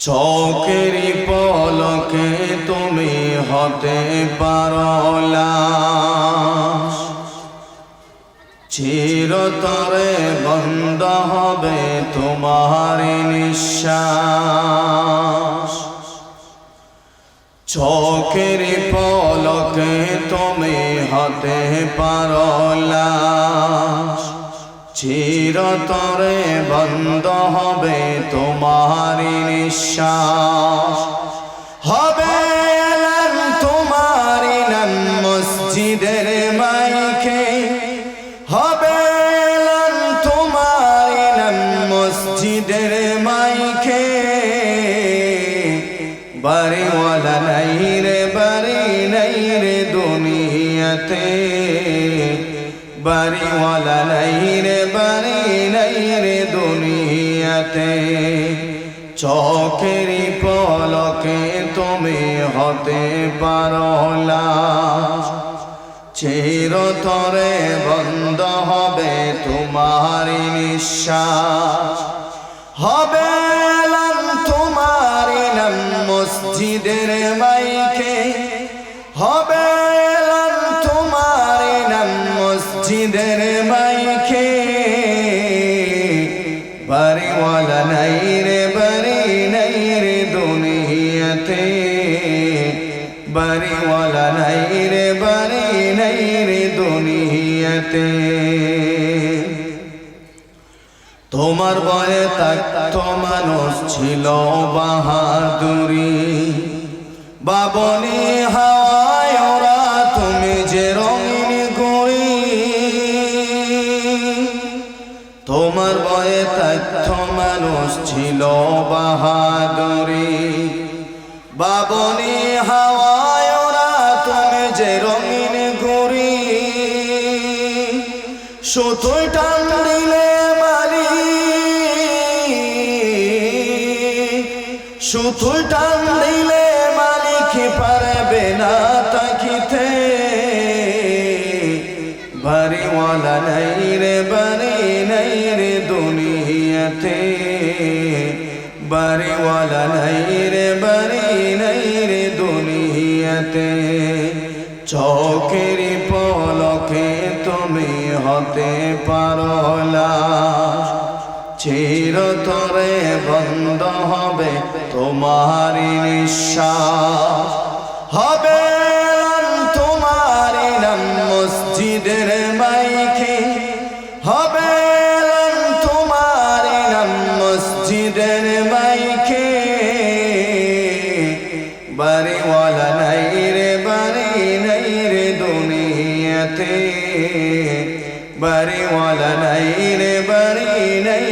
চৌকেরি পলকে তুমি হতে পারো লাশ। চিরতরে বন্ধ হবে তোমার নিঃশ্বাস চোখের পলকে তুমি হতে পারো লাশ। চিরতরে বন্ধ হবে তোমার নিঃশ্বাস। হবে তোমার নাম মসজিদের মাইকে। হবে তোমার নাম মসজিদের মাইকে। বাড়িওয়ালা নাই রে, বাড়ি নাই রে দুনিয়াতে। বাড়িওয়ালা নাই রে দুনিয়াতে চোখেরই পলকে তুমি হতে পারলা। চিরতরে বন্ধ হবে তোমার নিঃশ্বাস। হবে তোমার নাম মসজিদের মাইকে। হবে তোমার নাম মসজিদের মাইকে। বাড়িওয়ালা বাড়িওয়ালা নাই রে, বাড়ি নাই রে দুনিয়াতে। তোমার বয়ে থাকতো মানুষ ছিল বাহাদুরি। বাবনি হাওয়ায় ওরা, তুমি যে রঙিন গড়ি। তোমার বয়ে থাকতো মানুষ ছিল বাহাদুরি। বাবনি হাওয়ায় সুতোই টান দিলে মারি সুতোই টান পারবে না রে, বাড়ি নাই রে বাড়িওয়ালা বাড়ি চৌকের পলকে তুমি হতে পারো লাশ। চিরতরে বন্ধ হবে তোমার নিঃশ্বাস। হবে মসজিদের হবে মসজিদের বাড়িওয়ালা নাই রে, বাড়ি নাই রে দুনিয়াতে। বাড়িওয়ালা নাই রে বাড়ি নাই